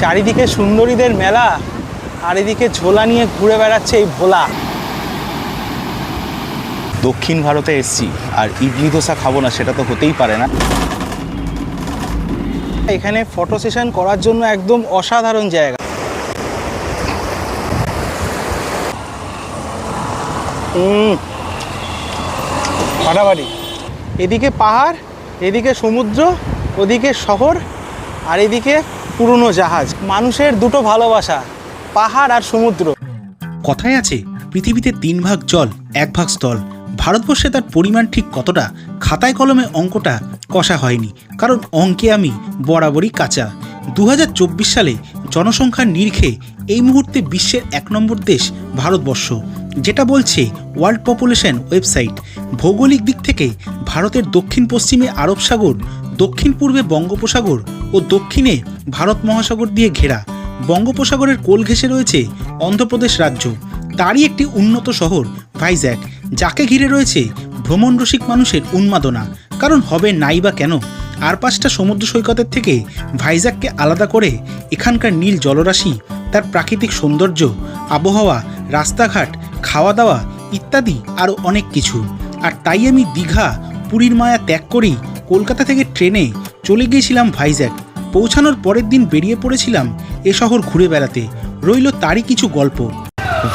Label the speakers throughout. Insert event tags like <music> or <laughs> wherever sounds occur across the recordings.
Speaker 1: চারিদিকে সুন্দরীদের মেলা আর এদিকে ঝোলা নিয়ে ঘুরে বেড়াচ্ছে এই ভোলা। দক্ষিণ ভারতে এসছি, আর ইডলি দোসা খাব না, সেটা তো হতেই পারে না। এখানে ফটো সেশন করার জন্য একদম অসাধারণ জায়গা। ফাটাফাটি এদিকে পাহাড়, এদিকে সমুদ্র, ওদিকে শহর, আর এদিকে পুরনো জাহাজ, মানুষের দুটো ভালোবাসা, পাহাড় আর সমুদ্র।
Speaker 2: কথায় আছে, পৃথিবীতে তিন ভাগ জল, এক ভাগ স্থল। ভারতবর্ষে তার পরিমাণ ঠিক কতটা, খাতায় কলমে অঙ্কটা কষা হয়নি। কারণ অঙ্কে আমি বরাবরই কাঁচা। দু হাজার চব্বিশ সালে জনসংখ্যার নিরিখে এই মুহূর্তে বিশ্বের এক নম্বর দেশ ভারতবর্ষ, যেটা বলছে ওয়ার্ল্ড পপুলেশন ওয়েবসাইট ভৌগোলিক দিক থেকে ভারতের দক্ষিণ পশ্চিমে আরব সাগর দক্ষিণ পূর্বে বঙ্গোপসাগর ও দক্ষিণে ভারত মহাসাগর দিয়ে ঘেরা। বঙ্গোপসাগরের কোল ঘেঁষে রয়েছে অন্ধ্রপ্রদেশ রাজ্য। তারই একটি উন্নত শহর, ভাইজ্যাক, যাকে ঘিরে রয়েছে ভ্রমণ রসিক মানুষের উন্মাদনা। কারণ হবে নাই বা কেন? আর পাঁচটা সমুদ্র সৈকতের থেকে ভাইজ্যাককে আলাদা করে এখানকার নীল জলরাশি, তার প্রাকৃতিক সৌন্দর্য, আবহাওয়া, রাস্তাঘাট খাওয়া দাওয়া ইত্যাদি আরও অনেক কিছু। আর তাই আমি দীঘা, পুরীর মায়া ত্যাগ করেই কলকাতা থেকে ট্রেনে চলে গিয়েছিলাম ভাইজ্যাক পৌঁছানোর পরের দিন বেরিয়ে পড়েছিলাম এ শহর ঘুরে বেড়াতে। রইল তারই কিছু গল্প।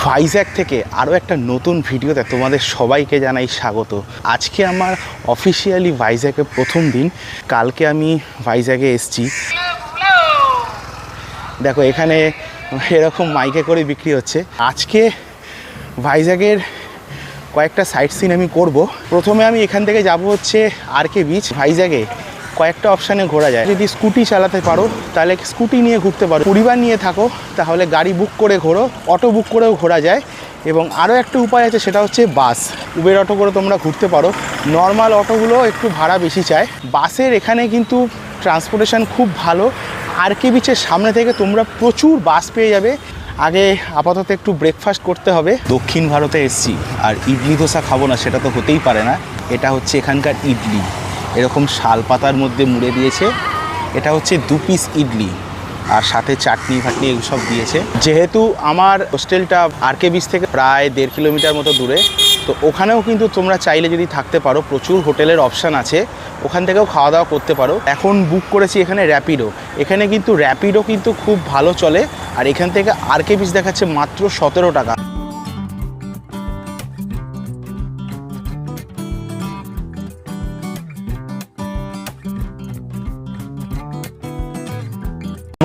Speaker 1: ভাইজ্যাক থেকে আরও একটা নতুন ভিডিওতে তোমাদের সবাইকে জানাই স্বাগত। আজকে আমার অফিসিয়ালি ভাইজ্যাকে প্রথম দিন। কালকে আমি ভাইজ্যাকে এসছি। দেখো, এখানে এরকম মাইকে করে বিক্রি হচ্ছে। আজকে ভাইজ্যাগের কয়েকটা সাইট সিন আমি করব। প্রথমে আমি এখান থেকে যাব হচ্ছে আর কে বিচ ভাইজ্যাগে কয়েকটা অপশানে ঘোরা যায়। যদি স্কুটি চালাতে পারো, তাহলে স্কুটি নিয়ে ঘুরতে পারো। পরিবার নিয়ে থাকো, তাহলে গাড়ি বুক করে ঘোরো অটো বুক করেও ঘোরা যায়। এবং আরও একটা উপায় আছে, সেটা হচ্ছে বাস উবের অটো করে তোমরা ঘুরতে পারো। নর্মাল অটোগুলো একটু ভাড়া বেশি চায়। বাসের এখানে কিন্তু ট্রান্সপোর্টেশন খুব ভালো। আর কে বিচের সামনে থেকে তোমরা প্রচুর বাস পেয়ে যাবে। আগে আপাতত একটু ব্রেকফাস্ট করতে হবে। দক্ষিণ ভারতে এসছি, আর ইডলি ধোসা খাব না, সেটা তো হতেই পারে না। এটা হচ্ছে এখানকার ইডলি। এরকম শাল পাতার মধ্যে মুড়ে দিয়েছে। এটা হচ্ছে দু পিস ইডলি, আর সাথে চাটনি ফাটনি সব দিয়েছে। যেহেতু আমার হোস্টেলটা আর কে বিচ থেকে প্রায় দেড় কিলোমিটার মতো দূরে তো ওখানেও কিন্তু তোমরা চাইলে যদি থাকতে পারো, প্রচুর হোটেলের অপশান আছে, ওখান থেকেও খাওয়া দাওয়া করতে পারো। এখন বুক করেছি এখানে র্যাপিডো এখানে কিন্তু র্যাপিডো কিন্তু খুব ভালো চলে, আর এখান থেকে আর কে বিচ দেখাচ্ছে মাত্র সতেরো টাকা।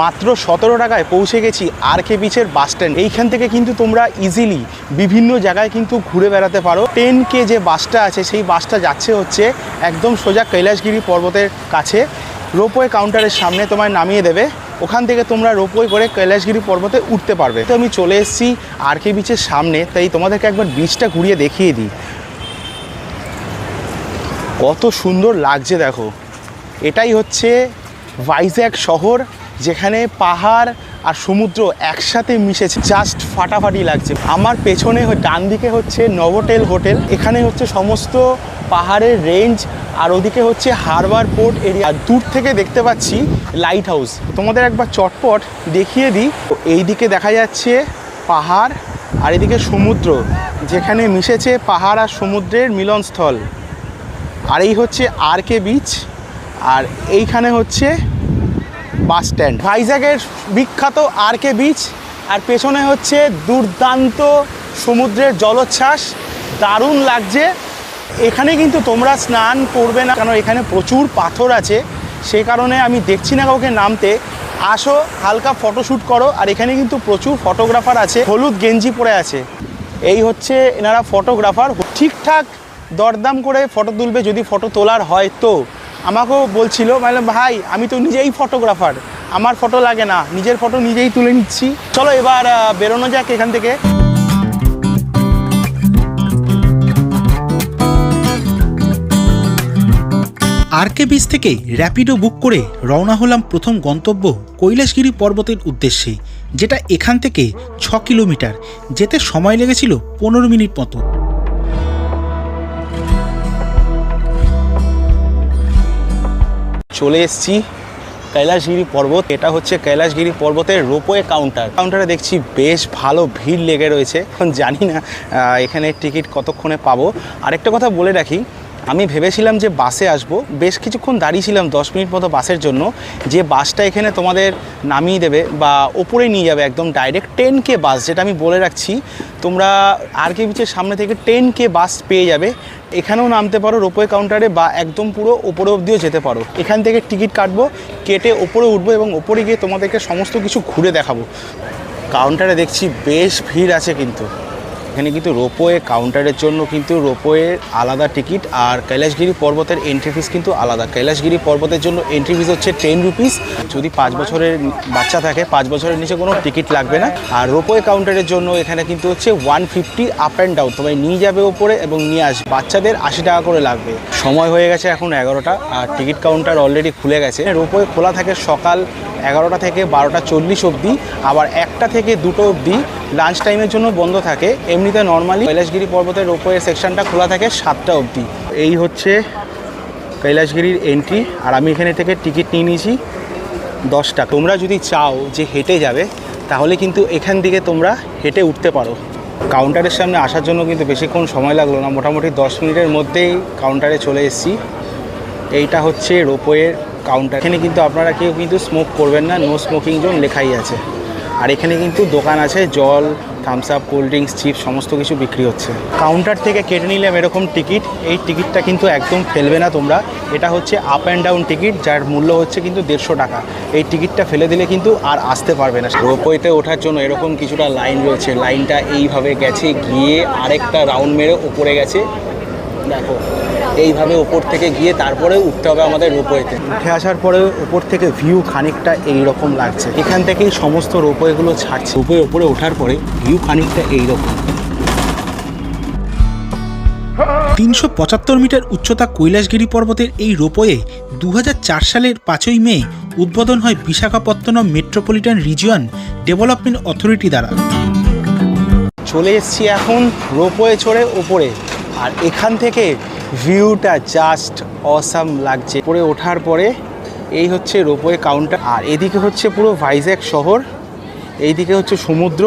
Speaker 1: মাত্র সতেরো টাকায় পৌঁছে গেছি আর কে বিচের বাস স্ট্যান্ড। এইখান থেকে কিন্তু তোমরা ইজিলি বিভিন্ন জায়গায় কিন্তু ঘুরে বেড়াতে পারো। টেন কে যে বাসটা আছে, সেই বাসটা যাচ্ছে হচ্ছে একদম সোজা কৈলাসগিরি পর্বতের কাছে। রোপওয়ে কাউন্টারের সামনে তোমায় নামিয়ে দেবে। ওখান থেকে তোমরা রোপওয়ে করে কৈলাসগিরি পর্বতে উঠতে পারবে। তো আমি চলে এসেছি আর কে বিচের সামনে, তাই তোমাদেরকে একবার বিচটা ঘুরিয়ে দেখিয়ে দিই। কত সুন্দর লাগছে দেখো। এটাই হচ্ছে ভাইজ্যাক শহর। যেখানে পাহাড় আর সমুদ্র একসাথে মিশেছে জাস্ট ফাটাফাটি লাগছে। আমার পেছনে ডান দিকে হচ্ছে নভোটেল হোটেল, এখানে হচ্ছে সমস্ত পাহাড়ের রেঞ্জ আর ওদিকে হচ্ছে হারবার পোর্ট এরিয়া দূর থেকে দেখতে পাচ্ছি লাইট হাউস তোমাদের একবার চটপট দেখিয়ে দিই। এই দিকে দেখা যাচ্ছে পাহাড়, আর এদিকে সমুদ্র, যেখানে মিশেছে পাহাড় আর সমুদ্রের মিলনস্থল। আর এই হচ্ছে আর কে বিচ আর এইখানে হচ্ছে বাস স্ট্যান্ড। ভাইজ্যাগের বিখ্যাত আর কে বিচ, আর পেছনে হচ্ছে দুর্দান্ত সমুদ্রের জলোচ্ছ্বাস। দারুণ লাগছে। এখানে কিন্তু তোমরা স্নান করবে না, কারণ এখানে প্রচুর পাথর আছে। সে কারণে আমি দেখছি না কাউকে নামতে। আসো, হালকা ফটোশ্যুট করো, আর এখানে কিন্তু প্রচুর ফটোগ্রাফার আছে। হলুদ গেঞ্জি পরে আছে। এই হচ্ছে এনারা ফটোগ্রাফার। ঠিকঠাক দরদাম করে ফটো তুলবে যদি ফটো তোলার হয় তো। আমাকেও বলছিল মানে ভাই, আমি তো নিজেই ফটোগ্রাফার আমার ফটো লাগে না, নিজের ফটো নিজেই তুলে নিচ্ছি। চলো এবার বেরোনো যাক এখান থেকে।
Speaker 2: আরকে বিচ থেকে র্যাপিডো বুক করে রওনা হলাম প্রথম গন্তব্য কৈলাসগিরি পর্বতের উদ্দেশ্যে, যেটা এখান থেকে ছ কিলোমিটার, যেতে সময় লেগেছিল পনেরো মিনিট মতো।
Speaker 1: চলে এসেছি কৈলাসগিরি পর্বত। এটা হচ্ছে কৈলাসগিরি পর্বতের রোপওয়ে কাউন্টার কাউন্টারে দেখছি বেশ ভালো ভিড় লেগে রয়েছে। এখন জানি না এখানে টিকিট কতক্ষণে পাবো। আরেকটা কথা বলে রাখি আমি ভেবেছিলাম যে বাসে আসব। বেশ কিছুক্ষণ দাঁড়িয়েছিলাম দশ মিনিট মতো বাসের জন্য। যে বাসটা এখানে তোমাদের নামিয়ে দেবে বা ওপরে নিয়ে যাবে একদম ডাইরেক্ট টেন কে বাস যেটা আমি বলে রাখছি। তোমরা আর কে বিচের সামনে থেকে টেন কে বাস পেয়ে যাবে। এখানেও নামতে পারো রোপওয়ে কাউন্টারে বা একদম পুরো ওপরে অবধিও যেতে পারো। এখান থেকে টিকিট কাটবো, কেটে ওপরে উঠবো এবং ওপরে গিয়ে তোমাদেরকে সমস্ত কিছু ঘুরে দেখাবো। কাউন্টারে দেখছি বেশ ভিড় আছে কিন্তু। এখানে কিন্তু রোপওয়ে কাউন্টারের জন্য কিন্তু রোপওয়ের আলাদা টিকিট আর কৈলাসগিরি পর্বতের এন্ট্রি ফিস কিন্তু আলাদা। কৈলাসগিরি পর্বতের জন্য এন্ট্রি ফিস হচ্ছে টেন রুপিস যদি পাঁচ বছরের বাচ্চা থাকে, পাঁচ বছরের নিচে কোনো টিকিট লাগবে না। আর রোপওয়ে কাউন্টারের জন্য এখানে কিন্তু হচ্ছে one fifty up and down তোমায় নিয়ে যাবে ওপরে এবং নিয়ে আসবে। বাচ্চাদের আশি টাকা করে লাগবে। সময় হয়ে গেছে এখন এগারোটা আর টিকিট কাউন্টার অলরেডি খুলে গেছে। রোপওয়ে খোলা থাকে সকাল এগারোটা থেকে বারোটা চল্লিশ অবধি। আবার একটা থেকে দুটো অবধি লাঞ্চ টাইমের জন্য বন্ধ থাকে। এমনিতে নর্মালি কৈলাসগিরি পর্বতের রোপওয়ে সেকশনটা খোলা থাকে সাতটা অবধি। এই হচ্ছে কৈলাসগিরির এন্ট্রি আর আমি এখানে থেকে টিকিট নিয়ে নিয়েছি দশ টাকা। তোমরা যদি চাও যে হেঁটে যাবে, তাহলে কিন্তু এখান থেকে তোমরা হেঁটে উঠতে পারো। কাউন্টারের সামনে আসার জন্য কিন্তু বেশিক্ষণ সময় লাগল না, মোটামুটি দশ মিনিটের মধ্যেই কাউন্টারে চলে এসেছি। এইটা হচ্ছে রোপওয়ের কাউন্টার এখানে কিন্তু আপনারা কেউ কিন্তু স্মোক করবেন না নো স্মোকিং জোন লেখাই আছে। আর এখানে কিন্তু দোকান আছে, জল Thums Up cold drinks chips সমস্ত কিছু বিক্রি হচ্ছে। কাউন্টার থেকে কেটে নিলাম এরকম টিকিট এই টিকিটটা কিন্তু একদম ফেলবে না তোমরা। এটা হচ্ছে আপ অ্যান্ড ডাউন টিকিট যার মূল্য হচ্ছে কিন্তু দেড়শো টাকা। এই টিকিটটা ফেলে দিলে কিন্তু আর আসতে পারবে না। রোপওয়েতে ওঠার জন্য এরকম কিছুটা লাইন রয়েছে। লাইনটা এইভাবে গেছে, গিয়ে আরেকটা রাউন্ড মেরে ওপরে গেছে। দেখো এইভাবে ওপর থেকে গিয়ে তারপরে উঠতে হবে আমাদের রোপওয়েতে। উঠে আসার পরে ওপর থেকে ভিউ খানিকটা এই রকম লাগছে। এখান থেকেই সমস্ত রোপওয়েগুলো ছাড়ছে। রোপওয়ে ওপরে ওঠার পরে ভিউ খানিকটা এই রকম
Speaker 2: তিনশো পঁচাত্তর মিটার উচ্চতা কৈলাসগিরি পর্বতের এই রোপওয়ে দু হাজার চার সালের পাঁচই মে উদ্বোধন হয় Visakhapatnam Metropolitan Region Development Authority দ্বারা।
Speaker 1: চলে এসেছি এখন রোপওয়ে চড়ে ওপরে আর এখান থেকে ভিউটা জাস্ট অসাম লাগছে। উপরে ওঠার পরে এই হচ্ছে রোপওয়ে কাউন্টার, আর এদিকে হচ্ছে পুরো ভাইজ্যাক শহর, এইদিকে হচ্ছে সমুদ্র।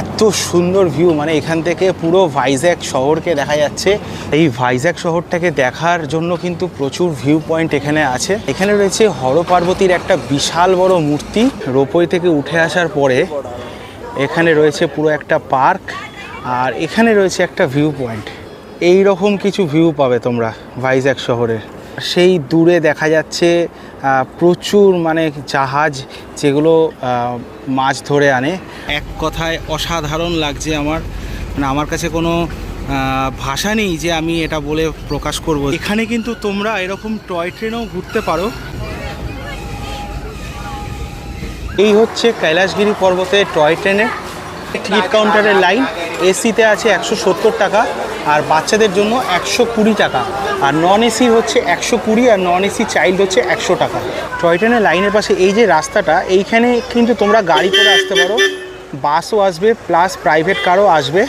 Speaker 1: এত সুন্দর ভিউ মানে এখান থেকে পুরো ভাইজ্যাক শহরকে দেখা যাচ্ছে। এই ভাইজ্যাক শহরটাকে দেখার জন্য কিন্তু প্রচুর ভিউ পয়েন্ট এখানে আছে। এখানে রয়েছে হর পার্বতীর একটা বিশাল বড় মূর্তি। রোপওয়ে থেকে উঠে আসার পরে এখানে রয়েছে পুরো একটা পার্ক, আর এখানে রয়েছে একটা ভিউ পয়েন্ট। এই রকম কিছু ভিউ পাবে তোমরা ভাইজ্যাক শহরের সেই দূরে দেখা যাচ্ছে প্রচুর মানে জাহাজ যেগুলো মাছ ধরে আনে। এক কথায় অসাধারণ লাগছে আমার। মানে আমার কাছে কোনো ভাষা নেই যে আমি এটা বলে প্রকাশ করব। এখানে কিন্তু তোমরা এরকম টয় ট্রেনেও ঘুরতে পারো। এই হচ্ছে কৈলাসগিরি পর্বতের টয় ট্রেনের টিপ কাউন্টারের লাইন এসিতে আছে একশো সত্তর টাকা আর বাচ্চাদের জন্য একশো কুড়ি টাকা। আর নন এসি হচ্ছে একশো কুড়ি আর নন এসি চাইল্ড হচ্ছে একশো টাকা। টয় ট্রেনের লাইনের পাশে এই যে রাস্তাটা, এইখানে কিন্তু তোমরা গাড়ি করে আসতে পারো। বাসও আসবে প্লাস প্রাইভেট কারও আসবে।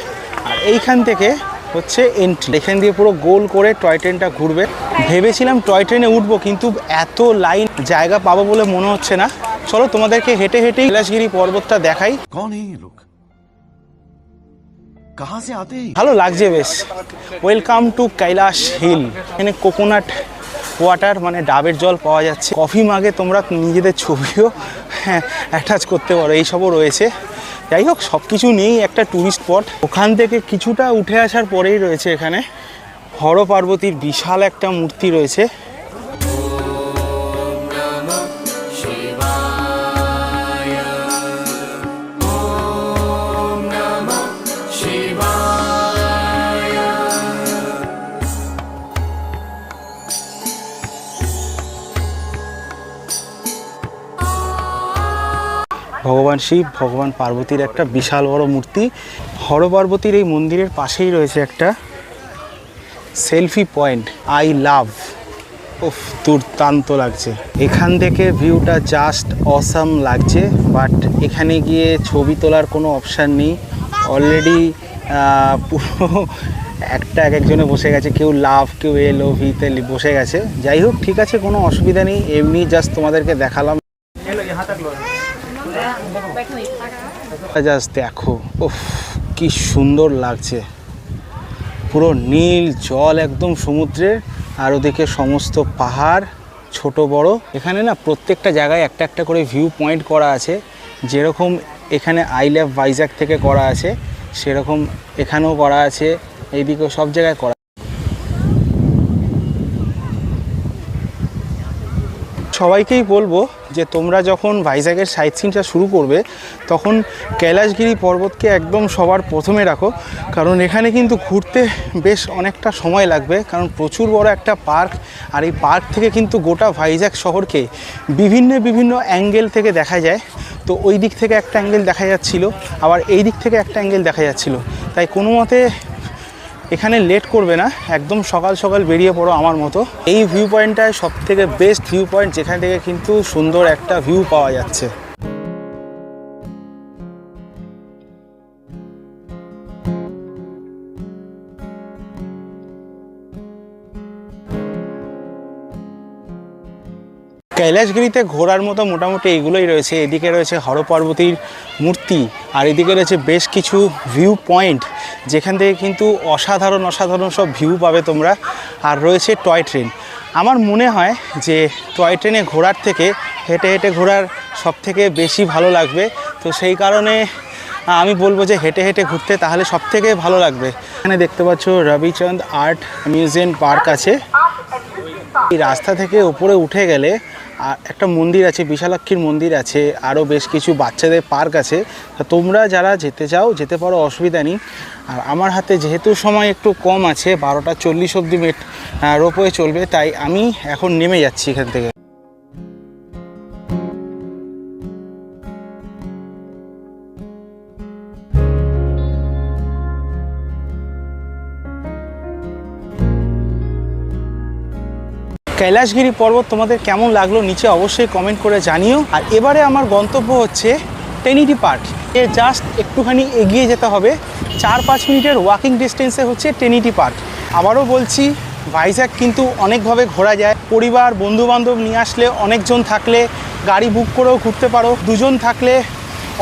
Speaker 1: আর এইখান থেকে হচ্ছে এন্ট্রি এখান দিয়ে পুরো গোল করে টয় ট্রেনটা ঘুরবে। ভেবেছিলাম টয় ট্রেনে উঠবো, কিন্তু এত লাইন জায়গা পাবো বলে মনে হচ্ছে না। চলো তোমাদেরকে হেঁটে হেঁটেই কৈলাসগিরি পর্বতটা দেখাই।
Speaker 3: कहां से आते हैं
Speaker 1: ভালো লাগছে বেশ ওয়েলকাম টু কৈলাস হিল এখানে কোকোনাট ওয়াটার মানে ডাবের জল পাওয়া যাচ্ছে কফি মাগে তোমরা নিজেদের ছবিও হ্যাঁ অ্যাটাচ করতে পারো এইসবও রয়েছে যাই হোক সব কিছু নিয়েই একটা ট্যুরিস্ট স্পট ওখান থেকে কিছুটা উঠে আসার পরেই রয়েছে এখানে হর পার্বতীর বিশাল একটা মূর্তি রয়েছে ভগবান শিব, ভগবান পার্বতীর একটা বিশাল বড় মূর্তি। হর পার্বতীর এই মন্দিরের পাশেই রয়েছে একটা সেলফি পয়েন্ট, আই লাভ। উফ, দুর্দান্ত লাগছে। এখান থেকে ভিউটা জাস্ট অসাম লাগছে, বাট এখানে গিয়ে ছবি তোলার কোনো অপশান নেই। অলরেডি পুরো একটা এক একজনে বসে গেছে, কেউ লাভ, কেউ এল ভিতে বসে গেছে। যাই হোক, ঠিক আছে, কোনো অসুবিধা নেই। এমনি জাস্ট তোমাদেরকে দেখালাম। দেখো, উফ, কি সুন্দর লাগছে। পুরো নীল জল একদম সমুদ্রের, আর ওদিকে সমস্ত পাহাড়, ছোট বড়। এখানে না প্রত্যেকটা জায়গায় একটা একটা করে ভিউ পয়েন্ট করা আছে। যেরকম এখানে আই ল্যাভ ভাইজ্যাক থেকে করা আছে, সেরকম এখানেও করা আছে, এইদিকেও সব জায়গায় করা সবাইকেই বলব যে তোমরা যখন ভাইজ্যাগের সাইট সিনটা শুরু করবে, তখন কৈলাসগিরি পর্বতকে একদম সবার প্রথমে রাখো। কারণ এখানে কিন্তু ঘুরতে বেশ অনেকটা সময় লাগবে, কারণ প্রচুর বড় একটা পার্ক, আর এই পার্ক থেকে কিন্তু গোটা ভাইজ্যাগ শহরকে বিভিন্ন বিভিন্ন অ্যাঙ্গেল থেকে দেখা যায়। তো ওই দিক থেকে একটা অ্যাঙ্গেল দেখা যাচ্ছিল, আবার এই দিক থেকে একটা অ্যাঙ্গেল দেখা যাচ্ছিল। তাই কোনো মতে এখানে লেট করবে না, একদম সকাল সকাল বেরিয়ে পড়ো আমার মতো। এই ভিউ পয়েন্টটায় সব থেকে বেস্ট ভিউ পয়েন্ট যেখান থেকে কিন্তু সুন্দর একটা ভিউ পাওয়া যাচ্ছে। কৈলাসগিরিতে ঘোরার মতো মোটামুটি এইগুলোই রয়েছে। এদিকে রয়েছে হরপার্বতীর মূর্তি আর এদিকে রয়েছে বেশ কিছু ভিউ পয়েন্ট যেখান থেকে কিন্তু অসাধারণ অসাধারণ সব ভিউ পাবে তোমরা। আর রয়েছে টয় ট্রেন আমার মনে হয় যে টয় ট্রেনে ঘোরার থেকে হেঁটে হেঁটে ঘোরার সব থেকে বেশি ভালো লাগবে। তো সেই কারণে আমি বলব যে হেঁটে হেঁটে ঘুরতে তাহলে সব থেকে ভালো লাগবে। এখানে দেখতে পাচ্ছ রবিচন্দ আর্ট মিউজিয়াম পার্ক আছে। এই রাস্তা থেকে উপরে উঠে গেলে আর একটা মন্দির আছে, বিশালাক্ষীর মন্দির আছে আরও বেশ কিছু বাচ্চাদের পার্ক আছে। তা তোমরা যারা যেতে চাও, যেতে পারো, অসুবিধা নেই। আর আমার হাতে যেহেতু সময় একটু কম আছে, বারোটা চল্লিশ অব্দি মিনিট রোপওয়ে চলবে, তাই আমি এখন নেমে যাচ্ছি এখান থেকে। কৈলাসগিরি পর্বত তোমাদের কেমন লাগল নিচে অবশ্যই কমেন্ট করে জানিও। আর এবারে আমার গন্তব্য হচ্ছে টেনিটি পার্ক এ জাস্ট একটুখানি এগিয়ে যেতে হবে। চার পাঁচ মিনিটের ওয়াকিং ডিস্টেন্সে হচ্ছে টেনিটি পার্ক আবারও বলছি ভাইজ্যাগ কিন্তু অনেকভাবে ঘোরা যায়। পরিবার, বন্ধুবান্ধব নিয়ে আসলে অনেকজন থাকলে গাড়ি বুক করেও ঘুরতে পারো। দুজন থাকলে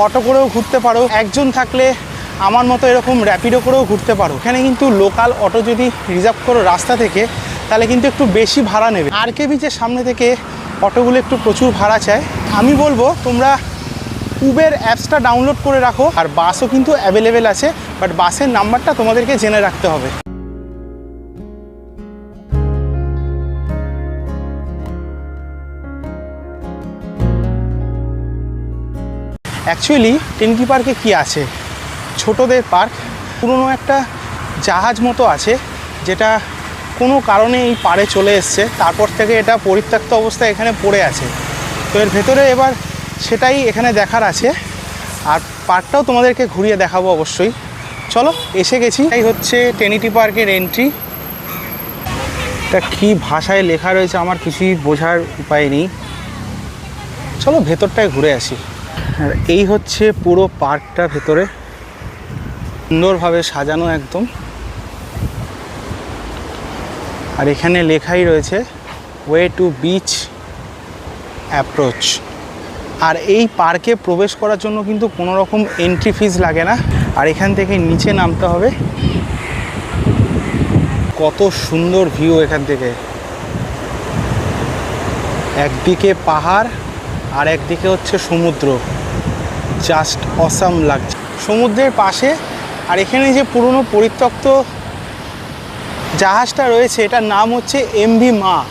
Speaker 1: অটো করেও ঘুরতে পারো। একজন থাকলে আমার মতো এরকম র্যাপিডো করেও ঘুরতে পারো। এখানে কিন্তু লোকাল অটো যদি রিজার্ভ করো রাস্তা থেকে তাহলে কিন্তু একটু বেশি ভাড়া নেবে। আর কে বিচের সামনে থেকে অটোগুলো একটু প্রচুর ভাড়া চায়, আমি বলব তোমরা উবের অ্যাপসটা ডাউনলোড করে রাখো, আর বাসও কিন্তু অ্যাভেলেবেল আছে বাট বাসের নাম্বারটা তোমাদেরকে জেনে রাখতে হবে। অ্যাকচুয়ালি টেনকি পার্কে কি আছে? ছোটদের পার্ক পুরনো একটা জাহাজ মতো আছে, যেটা কোনো কারণে এই পাড়ে চলে এসছে। তারপর থেকে এটা পরিত্যক্ত অবস্থায় এখানে পড়ে আছে। তো এর ভেতরে এবার সেটাই এখানে দেখার আছে। আর পার্কটাও তোমাদেরকে ঘুরিয়ে দেখাবো অবশ্যই। চলো, এসে গেছি। এই হচ্ছে টেনিটি পার্কের এন্ট্রি এটা কী ভাষায় লেখা রয়েছে আমার কিছুই বোঝার উপায় নেই। চলো, ভেতরটায় ঘুরে আসি। আর এই হচ্ছে পুরো পার্কটা ভেতরে। সুন্দরভাবে সাজানো একদম। আর এখানে লেখাই রয়েছে ওয়ে টু বিচ অ্যাপ্রোচ আর এই পার্কে প্রবেশ করার জন্য কিন্তু কোনো রকম এন্ট্রি ফিজ লাগে না। আর এখান থেকে নিচে নামতে হবে। কত সুন্দর ভিউ এখান থেকে। একদিকে পাহাড় আর একদিকে হচ্ছে সমুদ্র। জাস্ট অসাম লাগছে। সমুদ্রের পাশে আর এখানে যে পুরনো পরিত্যক্ত জাহাজটা রয়েছে, এটার নাম হচ্ছে এমভি মা।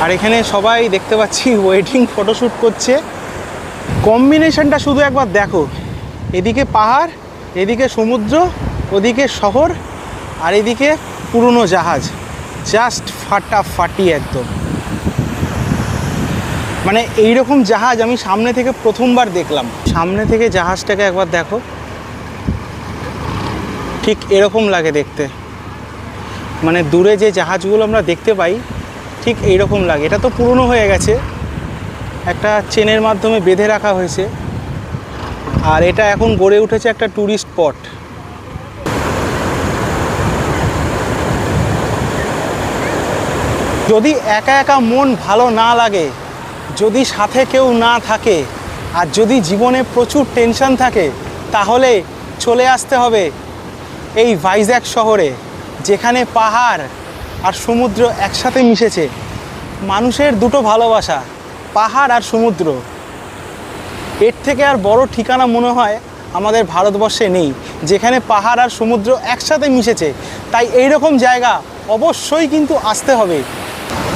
Speaker 1: আর এখানে সবাই দেখতে পাচ্ছি <laughs> ওয়েডিং ফটোশ্যুট করছে। কম্বিনেশনটা শুধু একবার দেখো। এদিকে পাহাড়, এদিকে সমুদ্র, ওদিকে শহর, আর এদিকে পুরনো জাহাজ। জাস্ট ফাটাফাটি একদম। মানে এই রকম জাহাজ আমি সামনে থেকে প্রথমবার দেখলাম। সামনে থেকে জাহাজটাকে একবার দেখো। ঠিক এরকম লাগে দেখতে। মানে দূরে যে জাহাজগুলো আমরা দেখতে পাই, ঠিক এইরকম লাগে। এটা তো পুরনো হয়ে গেছে। একটা চেনের মাধ্যমে বেঁধে রাখা হয়েছে। আর এটা এখন গড়ে উঠেছে একটা ট্যুরিস্ট স্পট যদি একা একা মন ভালো না লাগে, যদি সাথে কেউ না থাকে, আর যদি জীবনে প্রচুর টেনশন থাকে, তাহলে চলে আসতে হবে এই ভাইজ্যাক শহরে, যেখানে পাহাড় আর সমুদ্র একসাথে মিশেছে, মানুষের দুটো ভালোবাসা, পাহাড় আর সমুদ্র। এর থেকে আর বড় ঠিকানা মনে হয় আমাদের ভারতবর্ষে নেই, যেখানে পাহাড় আর সমুদ্র একসাথে মিশেছে। তাই এই রকম জায়গা অবশ্যই কিন্তু আসতে হবে।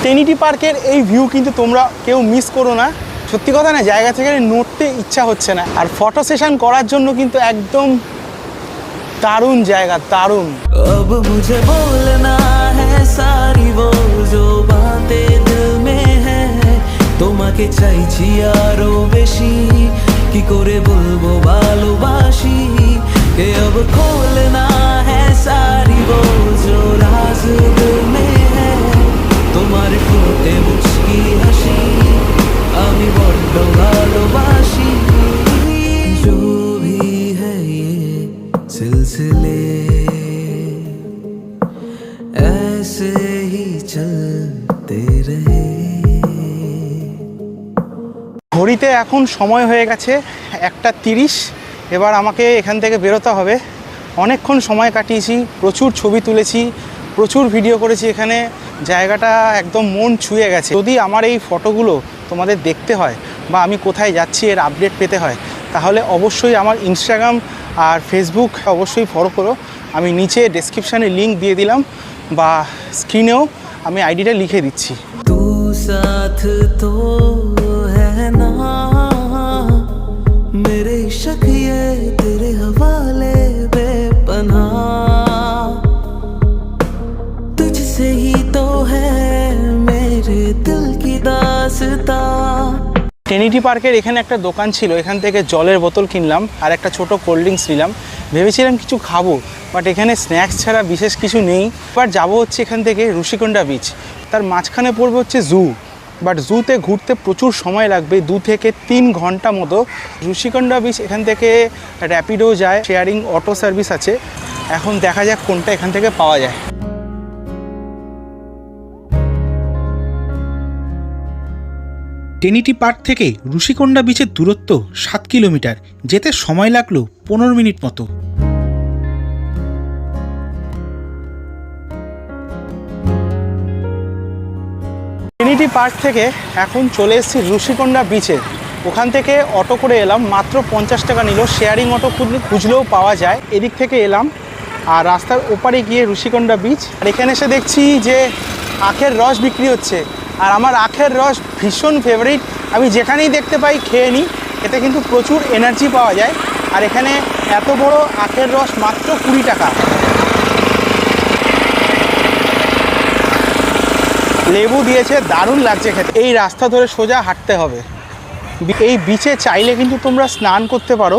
Speaker 1: টেনিটি পার্কের এই ভিউ কিন্তু তোমরা কেউ মিস করো না। সত্যি কথা না, জায়গা থেকে নড়তে ইচ্ছা হচ্ছে না। আর ফটো সেশন করার জন্য কিন্তু একদম দারুণ জায়গা দারুণ
Speaker 3: अब मुझे बोलना है सारी वो जो बातें दिल में है তোমাকে চাইছি আরো বেশি কি করে বলবো ভালোবাসি কে अब खोलना है सारी वो जो राज
Speaker 1: এখন সময় হয়ে গেছে একটা তিরিশ। এবার আমাকে এখান থেকে বেরোতে হবে। অনেকক্ষণ সময় কাটিয়েছি, প্রচুর ছবি তুলেছি, প্রচুর ভিডিও করেছি এখানে। জায়গাটা একদম মন ছুঁয়ে গেছে। যদি আমার এই ফটোগুলো তোমাদের দেখতে হয় বা আমি কোথায় যাচ্ছি এর আপডেট পেতে হয়, তাহলে অবশ্যই আমার ইনস্টাগ্রাম আর ফেসবুক অবশ্যই ফলো করো। আমি নিচে ডেসক্রিপশানে লিঙ্ক দিয়ে দিলাম বা স্ক্রিনেও আমি আইডিটা লিখে দিচ্ছি।
Speaker 3: তো है ना मेरे शक ये तेरे हवाले बेपना तुझसे ही तो है मेरे दिल की दास्तां
Speaker 1: টেনিটি পার্কের এখানে একটা দোকান ছিল এখান থেকে জলের বোতল কিনলাম আর একটা ছোট কোল্ড ড্রিঙ্কস নিলাম ভেবেছিলাম কিছু খাবো বাট এখানে স্ন্যাক্স ছাড়া বিশেষ কিছু নেই এবার যাবো হচ্ছে এখান থেকে ঋষিকোণ্ডা বিচ তার মাঝখানে পড়বে হচ্ছে জু বাট জুতে ঘুরতে প্রচুর সময় লাগবে। দু থেকে তিন ঘণ্টা মতো। ঋষিকোণ্ডা বিচ এখান থেকে র্যাপিডো যায়। শেয়ারিং অটো সার্ভিস আছে। এখন দেখা যাক কোনটা এখান থেকে পাওয়া যায়।
Speaker 2: টেনিটি পার্ক থেকে ঋষিকোণ্ডা বিচের দূরত্ব সাত কিলোমিটার। যেতে সময় লাগল পনেরো মিনিট মতো।
Speaker 1: ট্রিনিটি পার্ক থেকে এখন চলে এসেছি ঋষিকোণ্ডা বিচে ওখান থেকে অটো করে এলাম, মাত্র পঞ্চাশ টাকা নিল। শেয়ারিং অটো খুঁজলে, খুঁজলেও পাওয়া যায়। এদিক থেকে এলাম, আর রাস্তার ওপারে গিয়ে ঋষিকোণ্ডা বিচ আর এখানে এসে দেখছি যে আখের রস বিক্রি হচ্ছে। আর আমার আখের রস ভীষণ ফেভারিট আমি যেখানেই দেখতে পাই, খেয়ে নিই। এতে কিন্তু প্রচুর এনার্জি পাওয়া যায়। আর এখানে এত বড় আখের রস মাত্র কুড়ি টাকা। লেবু দিয়েছে, দারুণ লাগছে খেতে। এই রাস্তা ধরে সোজা হাঁটতে হবে। এই বিচে চাইলে কিন্তু তোমরা স্নান করতে পারো।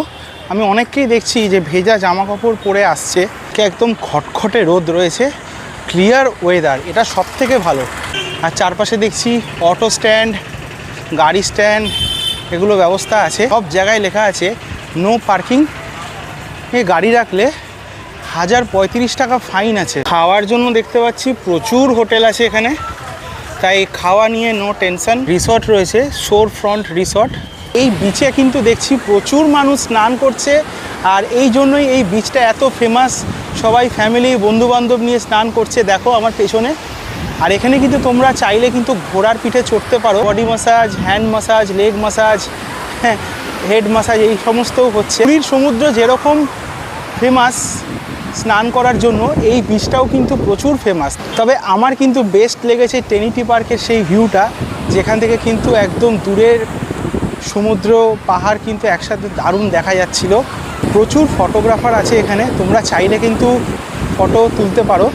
Speaker 1: আমি অনেককেই দেখছি যে ভেজা জামা কাপড় পরে আসছে। একদম খটখটে রোদ রয়েছে। ক্লিয়ার ওয়েদার এটা সব থেকে ভালো। আর চারপাশে দেখছি অটো স্ট্যান্ড গাড়ি স্ট্যান্ড এগুলো ব্যবস্থা আছে। সব জায়গায় লেখা আছে নো পার্কিং এ গাড়ি রাখলে হাজার পঁয়ত্রিশ টাকা ফাইন আছে। খাওয়ার জন্য দেখতে পাচ্ছি প্রচুর হোটেল আছে এখানে। তাই খাওয়া নিয়ে নো টেনশন রিসর্ট রয়েছে শোর ফ্রন্ট রিসর্ট এই বিচে কিন্তু দেখছি প্রচুর মানুষ স্নান করছে, আর এই জন্যই এই বিচটা এত ফেমাস সবাই ফ্যামিলি বন্ধু বান্ধব নিয়ে স্নান করছে, দেখো আমার পেছনে। আর এখানে কিন্তু তোমরা চাইলে কিন্তু ঘোড়ার পিঠে চড়তে পারো। Body massage hand massage leg massage হ্যাঁ হেড মাসাজ এই সমস্তও হচ্ছে। পুরীর সমুদ্র যেরকম ফেমাস স্নান করার জন্য এই বিচটাও কিন্তু প্রচুর ফেমাস তবে আমার কিন্তু বেস্ট লেগেছে টেনিটি পার্কের সেই ভিউটা যেখান থেকে কিন্তু একদম দূরের সমুদ্র, পাহাড় কিন্তু একসাথে দারুণ দেখা যাচ্ছিল। প্রচুর ফটোগ্রাফার আছে এখানে, তোমরা চাইলে কিন্তু ফটো তুলতে পারো।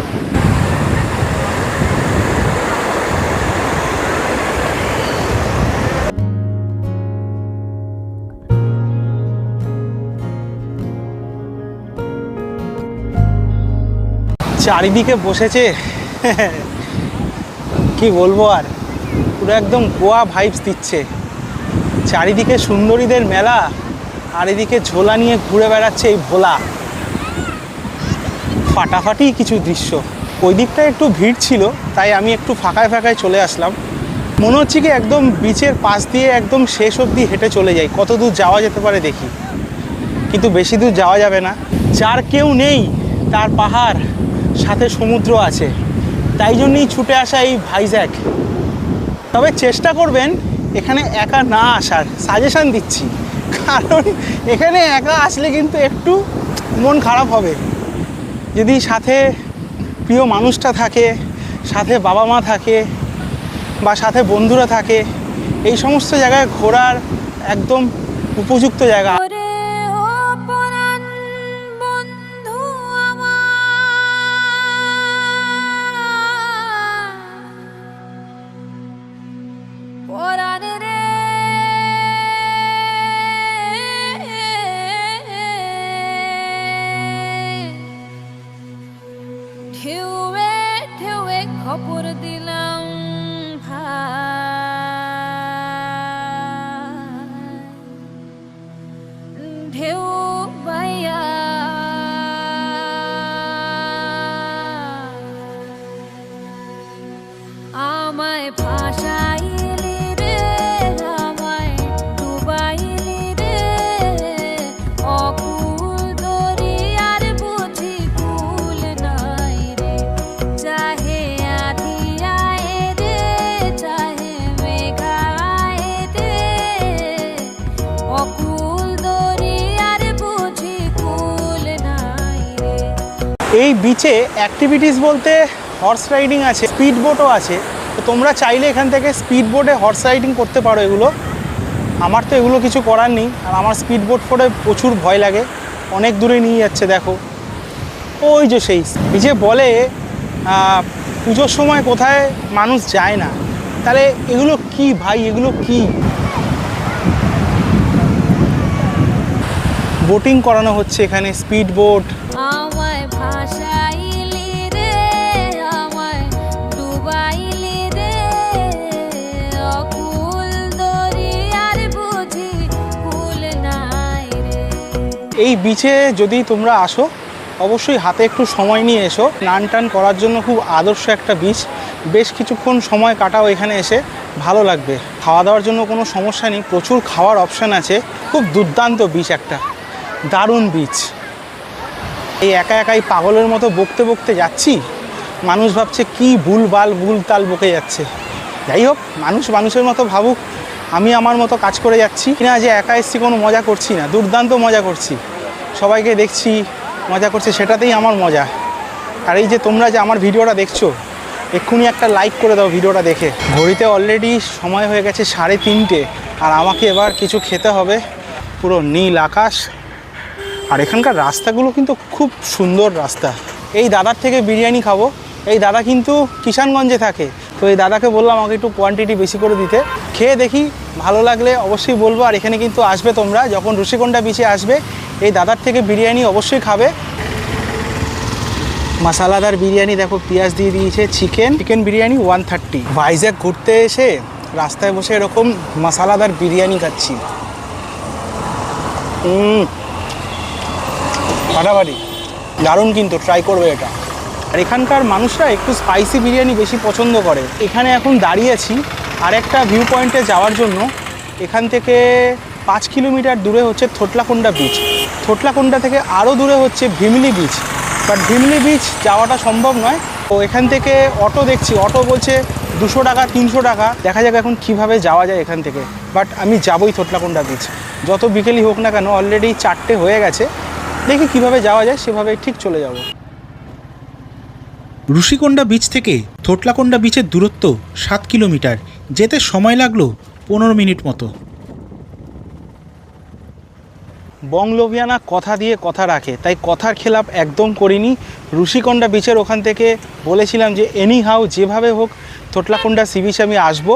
Speaker 1: চারিদিকে বসেছে। <laughs> কি বলব আর? পুরো একদম গোয়া ভাইবস দিচ্ছে। চারিদিকে সুন্দরীদের মেলা, আর এদিকে ঝোলা নিয়ে ঘুরে বেড়াচ্ছে এই ভোলা। ফাটাফাটি কিছু দৃশ্য। ওই দিকটা একটু ভিড় ছিল, তাই আমি একটু ফাঁকায় ফাঁকায় চলে আসলাম। মনে হচ্ছে কি একদম বিচের পাশ দিয়ে একদম শেষ অবধি হেঁটে চলে যাই। কত দূর যাওয়া যেতে পারে দেখি। কিন্তু বেশি দূর যাওয়া যাবে না। যার কেউ নেই, তার পাহাড়। সাথে সমুদ্র আছে। তাই জন্যই ছুটে আসা এই ভাইজ্যাক। তবে চেষ্টা করবেন এখানে একা না আসার সাজেশান দিচ্ছি। কারণ এখানে একা আসলে কিন্তু একটু মন খারাপ হবে। যদি সাথে প্রিয় মানুষটা থাকে, সাথে বাবা মা থাকে বা সাথে বন্ধুরা থাকে, এই সমস্ত জায়গায় ঘোরার একদম উপযুক্ত জায়গা। এই বিচে অ্যাক্টিভিটিস বলতে হর্স রাইডিং আছে স্পিড বোটও আছে। তো তোমরা চাইলে এখান থেকে স্পিড বোটে হর্স রাইডিং করতে পারো এগুলো। আমার তো এগুলো কিছু করার নেই, আর আমার স্পিড বোট করে প্রচুর ভয় লাগে। অনেক দূরে নিয়ে যাচ্ছে, দেখো। ওই যে সেই যে বলে পুজোর সময় কোথায় মানুষ যায় না। তাহলে এগুলো কি ভাই, এগুলো কি? বোটিং করানো হচ্ছে এখানে স্পিড বোট এই বিচে যদি তোমরা আসো, অবশ্যই হাতে একটু সময় নিয়ে এসো। স্নান টান করার জন্য খুব আদর্শ একটা বিচ বেশ কিছুক্ষণ সময় কাটাও এখানে এসে, ভালো লাগবে। খাওয়া দাওয়ার জন্য কোনো সমস্যা নেই, প্রচুর খাওয়ার অপশান আছে। খুব দুর্দান্ত বিচ একটা। দারুণ বিচ এই একা একাই পাগলের মতো বকতে বকতে যাচ্ছি? মানুষ ভাবছে, কি ভুল বাল ভুল তাল বকে যাচ্ছে। যাই হোক, মানুষ মানুষের মতো ভাবুক। আমি আমার মতো কাজ করে যাচ্ছি। না যে একা এসছি কোনো মজা করছি না, দুর্দান্ত মজা করছি। সবাইকে দেখছি, মজা করছি, সেটাতেই আমার মজা। আর এই যে তোমরা যে আমার ভিডিওটা দেখছ, এক্ষুনি একটা লাইক করে দাও ভিডিওটা দেখে। ঘড়িতে অলরেডি সময় হয়ে গেছে সাড়ে তিনটে, আর আমাকে এবার কিছু খেতে হবে। পুরো নীল আকাশ। আর এখানকার রাস্তাগুলো কিন্তু খুব সুন্দর রাস্তা। এই দাদার থেকে বিরিয়ানি খাব। এই দাদা কিন্তু কিষানগঞ্জে থাকে। তো এই দাদাকে বললাম আমাকে একটু কোয়ান্টিটি বেশি করে দিতে। খেয়ে দেখি ভালো লাগলে অবশ্যই বলব, আর এখানে কিন্তু আসবে তোমরা। যখন ঋষিকোণ্ডা বিচে আসবে, এই দাদার থেকে বিরিয়ানি অবশ্যই খাবে। মশালাদার বিরিয়ানি দেখো, পেঁয়াজ দিয়ে দিয়েছে chicken chicken biryani one thirty Vizag ঘুরতে এসে রাস্তায় বসে এরকম মশালাদার বিরিয়ানি খাচ্ছি। ফাটাফাটি দারুণ কিন্তু ট্রাই করবে এটা। আর এখানকার মানুষরা একটু স্পাইসি বিরিয়ানি বেশি পছন্দ করে। এখানে এখন দাঁড়িয়েছি আর একটা ভিউ পয়েন্টে যাওয়ার জন্য। এখান থেকে পাঁচ কিলোমিটার দূরে হচ্ছে থোটলাকোন্ডা বিচ থোটলাকোন্ডা থেকে আরও দূরে হচ্ছে Bheemili beach but Bheemili beach যাওয়াটা সম্ভব নয়। তো এখান থেকে অটো দেখছি। অটো বলছে দুশো টাকা, তিনশো টাকা। দেখা যাক এখন কীভাবে যাওয়া যায় এখান থেকে। বাট আমি যাবই থোটলাকোন্ডা বিচ যত বিকেলই হোক না কেন অলরেডি চারটে হয়ে গেছে। দেখি কীভাবে যাওয়া যায় সেভাবে ঠিক চলে যাব।
Speaker 2: ঋষিকোণ্ডা বিচ থেকে থোটলাকোণ্ডা বিচের দূরত্ব সাত কিলোমিটার। যেতে সময় লাগল পনেরো মিনিট মতো।
Speaker 1: বংলোভিয়ানা কথা দিয়ে কথা রাখে, তাই কথার খেলাপ একদম করিনি। ঋষিকোণ্ডা বিচের ওখান থেকে বলেছিলাম যে এনি হাউ যেভাবে হোক থোটলাকোন্ডা সি বিচে আমি আসব।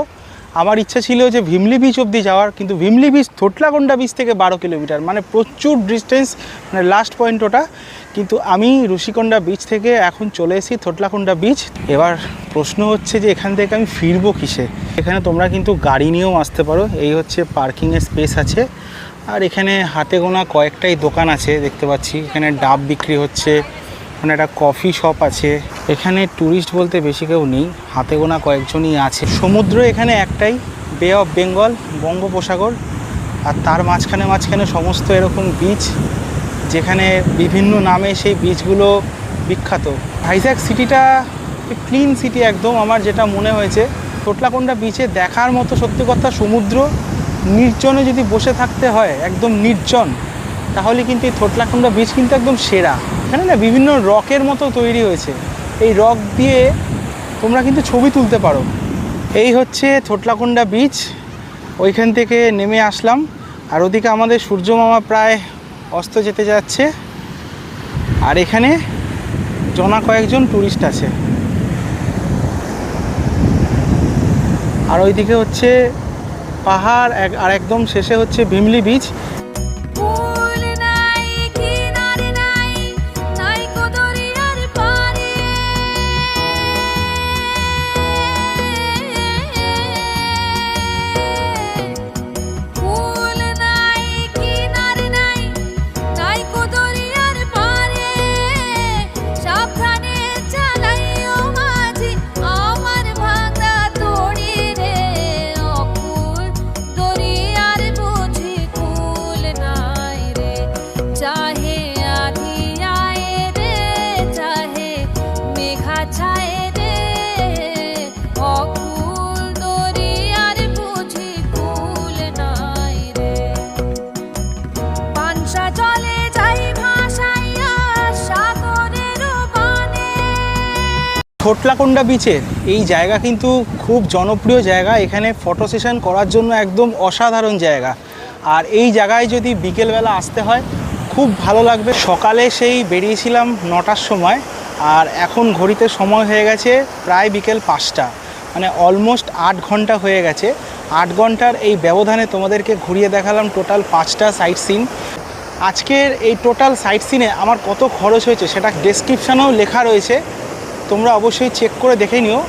Speaker 1: আমার ইচ্ছা ছিল যে ভিমলি বিচ অবধি যাওয়ার, কিন্তু ভিমলি বিচ থোটলাকোন্ডা বিচ থেকে বারো কিলোমিটার মানে প্রচুর ডিস্টেন্স মানে লাস্ট পয়েন্ট ওটা। কিন্তু আমি ঋষিকোণ্ডা বিচ থেকে এখন চলে এসেছি থোটলাকোন্ডা বিচ এবার প্রশ্ন হচ্ছে যে এখান থেকে আমি ফিরবো কিসে? এখানে তোমরা কিন্তু গাড়ি নিয়েও আসতে পারো, এই হচ্ছে পার্কিংয়ের স্পেস আছে। আর এখানে হাতে গোনা কয়েকটাই দোকান আছে, দেখতে পাচ্ছি। এখানে ডাব বিক্রি হচ্ছে। মানে একটা কফি শপ আছে। এখানে ট্যুরিস্ট বলতে বেশি কেউ নেই, হাতে গোনা কয়েকজনই আছে। সমুদ্র এখানে একটাই বে অফ বেঙ্গল বঙ্গোপসাগর, আর তার মাঝখানে মাঝখানে সমস্ত এরকম বিচ যেখানে বিভিন্ন নামে সেই বিচগুলো বিখ্যাত। ভাইজ্যাক সিটিটা ক্লিন সিটি একদম, আমার যেটা মনে হয়েছে। টোটলাকোন্ডা বিচে দেখার মতো সত্যি কথা সমুদ্র, নির্জনে যদি বসে থাকতে হয়, একদম নির্জন। তাহলে কিন্তু এই থোটলাকুন্ডা বীচ কিন্তু একদম সেরা। এখানে না, বিভিন্ন রকের মতো তৈরি হয়েছে। এই রক দিয়ে তোমরা কিন্তু ছবি তুলতে পারো। এই হচ্ছে থোটলাকুন্ডা বীচ ওইখান থেকে নেমে আসলাম। আর ওদিকে আমাদের সূর্য মামা প্রায় অস্ত যেতে যাচ্ছে। আর এখানে জনা কয়েকজন ট্যুরিস্ট আছে। আর ওইদিকে হচ্ছে পাহাড় আর একদম শেষে হচ্ছে ভিমলি বিচ। থোটলাকোন্ডা বিচের এই জায়গা কিন্তু খুব জনপ্রিয় জায়গা। এখানে ফটো সেশন করার জন্য একদম অসাধারণ জায়গা। আর এই জায়গায় যদি বিকেলবেলা আসতে হয়, খুব ভালো লাগবে। সকালে সেই বেরিয়েছিলাম নটার সময় আর এখন ঘড়িতে সময় হয়ে গেছে প্রায় বিকেল পাঁচটা। মানে অলমোস্ট আট ঘণ্টা হয়ে গেছে। আট ঘণ্টার এই ব্যবধানে তোমাদেরকে ঘুরিয়ে দেখালাম টোটাল পাঁচটা সাইট সিন আজকের এই টোটাল সাইট সিনে আমার কত খরচ হয়েছে সেটা ডেসক্রিপশানেও লেখা রয়েছে। তোমরা অবশ্যই চেক করে দেখে নিও।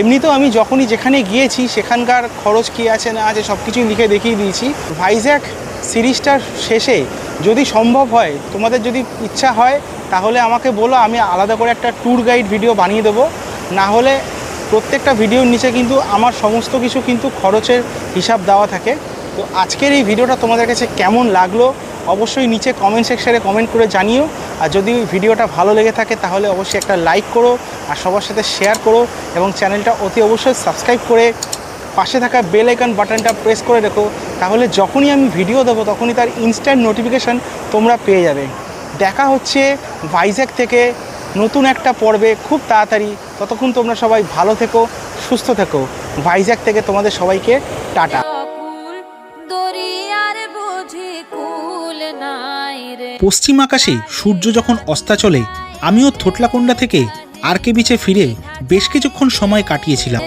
Speaker 1: এমনিতেও আমি যখনই যেখানে গিয়েছি, সেখানকার খরচ কী আছে, না আছে সব কিছুই লিখে দেখিয়ে দিয়েছি। ভাইজ্যাক সিরিজটার শেষে যদি সম্ভব হয়, তোমাদের যদি ইচ্ছা হয়, তাহলে আমাকে বলো, আমি আলাদা করে একটা ট্যুর গাইড ভিডিও বানিয়ে দেবো। না হলে প্রত্যেকটা ভিডিওর নিচে কিন্তু আমার সমস্ত কিছু কিন্তু খরচের হিসাব দেওয়া থাকে। তো আজকের এই ভিডিওটা তোমাদের কাছে কেমন লাগল? অবশ্যই নিচে কমেন্ট সেকশানে কমেন্ট করে জানিও। আর যদি ভিডিওটা ভালো লেগে থাকে, তাহলে অবশ্যই একটা লাইক করো, আর সবার সাথে শেয়ার করো, এবং চ্যানেলটা অতি অবশ্যই সাবস্ক্রাইব করে পাশে থাকা বেল আইকন বাটনটা প্রেস করে রেখো। তাহলে যখনই আমি ভিডিও দেবো, তখনই তার ইনস্ট্যান্ট নোটিফিকেশান তোমরা পেয়ে যাবে। দেখা হচ্ছে ভাইজ্যাক থেকে নতুন একটা পর্বে খুব তাড়াতাড়ি। ততক্ষণ তোমরা সবাই ভালো থেকো, সুস্থ থেকো। ভাইজ্যাক থেকে তোমাদের সবাইকে টাটা।
Speaker 2: পশ্চিম আকাশে সূর্য যখন অস্তা চলে, আমিও থোটলাকোন্ডা থেকে আর কে বিচে ফিরে বেশ কিছুক্ষণ সময় কাটিয়েছিলাম।